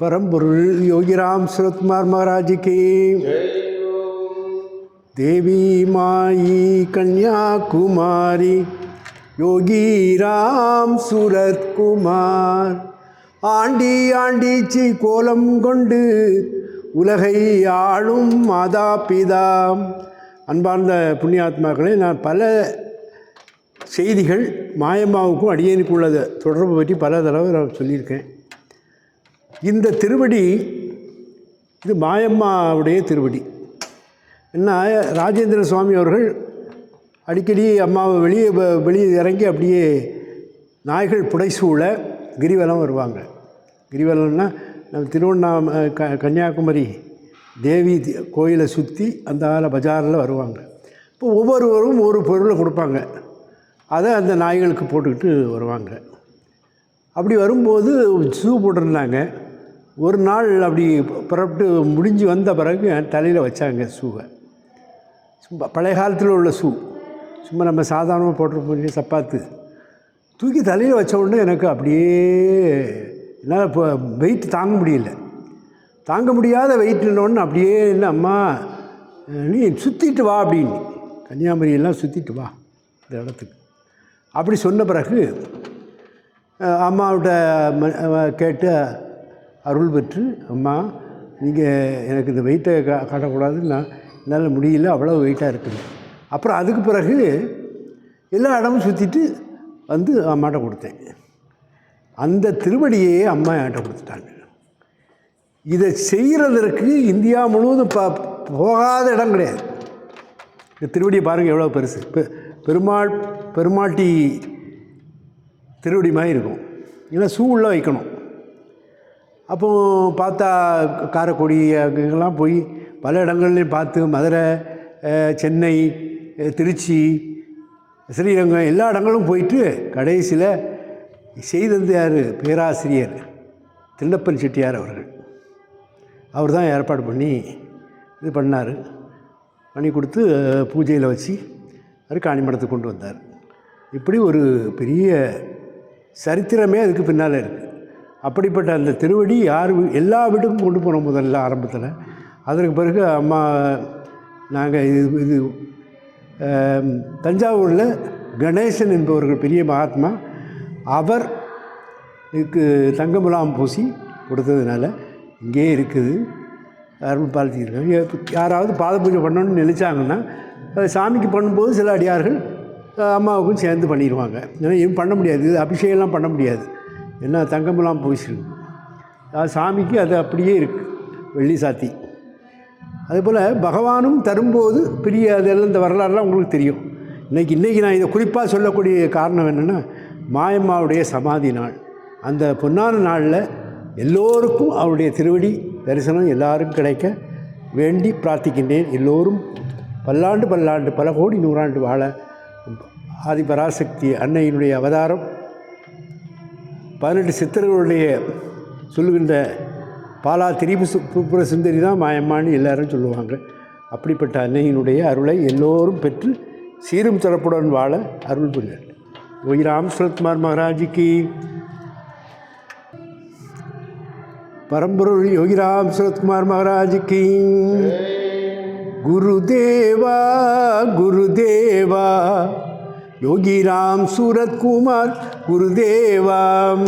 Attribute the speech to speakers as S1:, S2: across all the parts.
S1: பரம்பொருள் யோகிராம் சுரத்குமார் மகாராஜ் தேவி மாயி கன்யாகுமாரி யோகி ராம் ஆண்டி ஆண்டிச்சி கோலம் கொண்டு உலகை ஆளும் மாதா பிதாம் அன்பார்ந்த புண்ணியாத்மாக்களை நான் பல செய்திகள் மாயம்மாவுக்கும் அடியனுக்கும் உள்ளதை தொடர்பு பற்றி பல தடவை நான் சொல்லியிருக்கேன். இந்த திருவடி இது மாயம்மாவுடைய திருவடி. என்ன ராஜேந்திர சுவாமி அவர்கள் அடிக்கடி அம்மாவை வெளியே வெளியே இறங்கி அப்படியே நாய்கள் புடைசூழ கிரிவலம் வருவாங்க. கிரிவலம்னா நம்ம திருவண்ணாம க கன்னியாகுமரி தேவி கோயிலை சுற்றி அந்த ஆல பஜாரில் வருவாங்க. இப்போ ஒவ்வொருவரும் ஒரு பொருளை கொடுப்பாங்க. அதை அந்த நாய்களுக்கு போட்டுக்கிட்டு வருவாங்க. அப்படி வரும்போது ஷூ போட்டிருந்தாங்க. ஒரு நாள் அப்படி புறப்பட்டு முடிஞ்சு வந்த பிறகு தலையில் வச்சாங்க ஷூவை சும்மா பழைய காலத்தில் உள்ள ஷூ சும்மா நம்ம சாதாரணமாக போட்டிருப்போம் சப்பாத்து. தூக்கி தலையில் வச்ச உடனே எனக்கு அப்படியே என்னால் இப்போ வெயிட் தாங்க முடியல. தாங்க முடியாத வெயிட்னோடனே அப்படியே இல்லை அம்மா நீ சுற்றிட்டு வா அப்படின்னு. கன்னியாகுமரியெல்லாம் சுற்றிட்டு வா இந்த இடத்துக்கு. அப்படி சொன்ன பிறகு அம்மாவிட்ட கேட்டு அருள் பெற்று அம்மா நீங்கள் எனக்கு இந்த வெயிட்டை கா காட்டக்கூடாது. நான் என்னால் முடியல. அவ்வளோ வெயிட்டாக இருக்குது. அப்புறம் அதுக்கு பிறகு எல்லா இடமும் சுற்றிட்டு வந்து அம்மாட்ட கொடுத்தேன். அந்த திருவடியே அம்மா என்கிட்ட கொடுத்துட்டாங்க. இதை செய்கிறதற்கு இந்தியா முழுவதும் ப போகாத இடம் கிடையாது. இந்த திருவடியை பாருங்கள் எவ்வளோ பெருசு. பெ பெருமாள் பெருமாட்டி திருவடி மாதிரி இருக்கும். ஏன்னா சூ உள்ளே வைக்கணும். அப்போ பார்த்தா காரைக்குடி அங்கெல்லாம் போய் பல இடங்கள்லையும் பார்த்து மதுரை சென்னை திருச்சி ஸ்ரீரங்கம் எல்லா இடங்களும் போயிட்டு கடைசியில் செய்தது யார் பேராசிரியர் திண்ணப்பன் செட்டியார் அவர்கள். அவர் தான் ஏற்பாடு பண்ணி இது பண்ணார். பண்ணி கொடுத்து பூஜையில் வச்சு அவர் காணிமடத்துக்கு கொண்டு வந்தார். இப்படி ஒரு பெரிய சரித்திரமே அதுக்கு பின்னால் இருக்குது அப்படிப்பட்ட அந்த திருவடி யார் எல்லா வீட்டுக்கும் கொண்டு போனோம் முதல்ல ஆரம்பத்தில். அதற்கு பிறகு அம்மா நாங்கள் இது இது தஞ்சாவூரில் கணேசன் என்பவர்கள் பெரிய மகாத்மா அவர் இதுக்கு தங்கமுலாம் பூசி கொடுத்ததுனால இங்கேயே இருக்குது. அருள் பாலிச்சிருக்காங்க யாராவது பாத பூஜை பண்ணணும்னு நினச்சாங்கன்னா சாமிக்கு பண்ணும்போது சில அடியார்கள் அம்மாவுக்கும் சேர்ந்து பண்ணிடுவாங்க. ஏன்னா எதுவும் பண்ண முடியாது. இது அபிஷேகம்லாம் பண்ண முடியாது. என்ன தங்கமெல்லாம் போயிச்சிருக்கு அது சாமிக்கு அது அப்படியே இருக்குது வெள்ளி சாத்தி. அதுபோல் பகவானும் தரும்போது பெரிய அதெல்லாம் இந்த வரலாறுலாம் உங்களுக்கு தெரியும். இன்றைக்கி இன்றைக்கி நான் இதை குறிப்பாக சொல்லக்கூடிய காரணம் என்னென்னா மாயம்மாவுடைய சமாதி நாள். அந்த பொன்னான நாளில் எல்லோருக்கும் அவருடைய திருவடி தரிசனம் எல்லாருக்கும் கிடைக்க வேண்டி பிரார்த்திக்கின்றேன். எல்லோரும் பல்லாண்டு பல்லாண்டு பல கோடி நூறாண்டு வாழ ஆதிபராசக்தி அன்னையினுடைய அவதாரம். பதினெட்டு சித்தர்களுடைய சொல்லுகின்ற பாலா திரிபு சு- சுந்தரி தான் மாயம்மான்னு எல்லாரும் சொல்லுவாங்க. அப்படிப்பட்ட அன்னையினுடைய அருளை எல்லோரும் பெற்று சீரும் சிறப்புடன் வாழ அருள் புரியார் ஒய்ராம் சுரத்குமார் மகாராஜிக்கு. பரம்பொருள் யோகிராம் சுரத்குமார் மகாராஜிக்கு. குருதேவா குருதேவா. யோகிராம் சூரத்குமார் குருதேவாம்.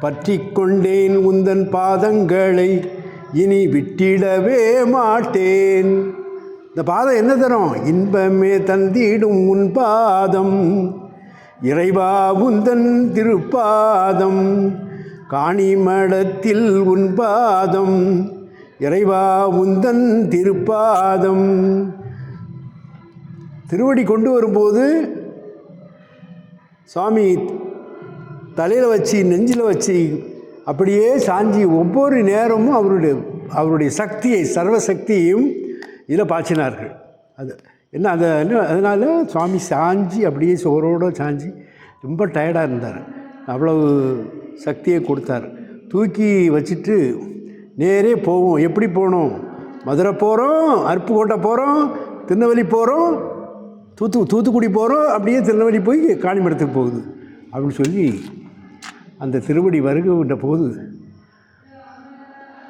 S1: பற்றி கொண்டேன் உந்தன் பாதங்களை இனி விட்டிடவே மாட்டேன். இந்த பாதம் என்ன தரும்? இன்பமே தந்திடும் உன் பாதம். இறைவா உந்தன் திருப்பாதம். காணிமடத்தில் உன் பாதம். இறைவா உந்தன் திருப்பாதம். திருவடி கொண்டு வரும்போது சுவாமி தலையில் வச்சு நெஞ்சில் வச்சு அப்படியே சாஞ்சி ஒவ்வொரு நேரமும் அவருடைய அவருடைய சக்தியை சர்வசக்தியையும் இதில் பாய்ச்சினார்கள். அது என்ன அது அதனால் சுவாமி சாஞ்சி அப்படியே சோரோடு சாஞ்சி ரொம்ப டயர்டாக இருந்தார். அவ்வளவு சக்தியை கொடுத்தார். தூக்கி வச்சுட்டு நேரே போவோம். எப்படி போகணும் மதுரை போகிறோம் அருப்புக்கோட்டை போகிறோம் திருநெல்வேலி போகிறோம் தூத்து தூத்துக்குடி போகிறோம் அப்படியே திருநெல்வேலி போய் காணிமடத்துக்கு போகுது. அப்படின்னு சொல்லி அந்த திருவடி வருகின்ற போது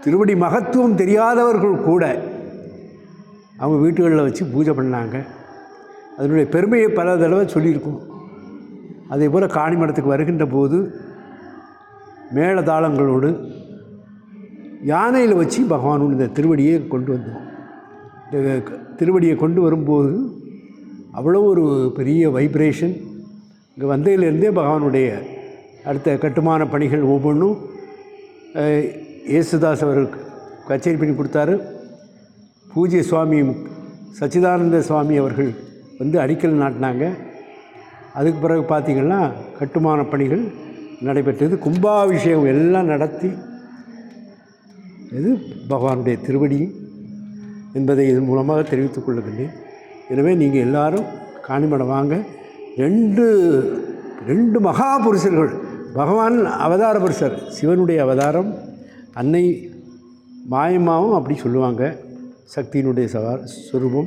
S1: திருவடி மகத்துவம் தெரியாதவர்கள் கூட அவங்க வீட்டுகளில் வச்சு பூஜை பண்ணாங்க. அதனுடைய பெருமையை பல தடவை சொல்லியிருக்கோம். அதே போல் காணிமடத்துக்கு வருகின்ற போது மேளதாளங்களோடு யானையில் வச்சு பகவானோட இந்த திருவடியை கொண்டு வந்தோம். இந்த திருவடியை கொண்டு வரும்போது அவ்வளோ ஒரு பெரிய வைப்ரேஷன் இங்கே வந்ததுலேருந்தே பகவானுடைய அடுத்த கட்டுமான பணிகள் ஒவ்வொன்றும் இயேசுதாஸ் அவர் கச்சேரி பண்ணி கொடுத்தாரு. பூஜ்ய சுவாமி சச்சிதானந்த சுவாமி அவர்கள் வந்து அடிக்கல் நாட்டினாங்க. அதுக்கு பிறகு பார்த்திங்கன்னா கட்டுமான பணிகள் நடைபெற்றது. கும்பாபிஷேகம் எல்லாம் நடத்தி இது பகவானுடைய திருவடி என்பதை இதன் மூலமாக தெரிவித்துக் கொள்ளுகின்றேன். எனவே நீங்கள் எல்லாரும் காணிமடம் வாங்க. ரெண்டு ரெண்டு மகா புருஷர்கள். பகவான் அவதார புருஷர் சிவனுடைய அவதாரம். அன்னை மாயம்மாவும் அப்படி சொல்லுவாங்க. சக்தியினுடைய சவா சுரூபம்.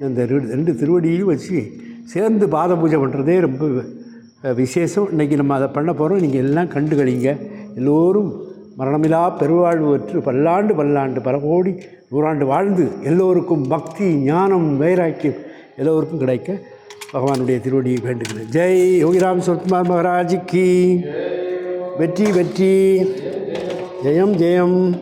S1: இந்த ரெண்டு- ரெண்டு திருவடியும் வச்சு சேர்ந்து பாத பூஜை பண்ணுறதே ரொம்ப விசேஷம். இன்றைக்கி நம்ம அதை பண்ண போகிறோம் நீங்கள் எல்லாம் கண்டு கழிங்க எல்லோரும் மரணமில்லா பெருவாழ்வு பெற்று பல்லாண்டு பல்லாண்டு பல கோடி நூறாண்டு வாழ்ந்து எல்லோருக்கும் பக்தி ஞானம் வைராக்கியம் எல்லோருக்கும் கிடைக்க பகவானுடைய திருவடியை வேண்டுகிறேன். ஜெய் யோகிராம் சுரத்குமார் மகாராஜிக்கு. வெற்றி வெற்றி. ஜெயம் ஜெயம்.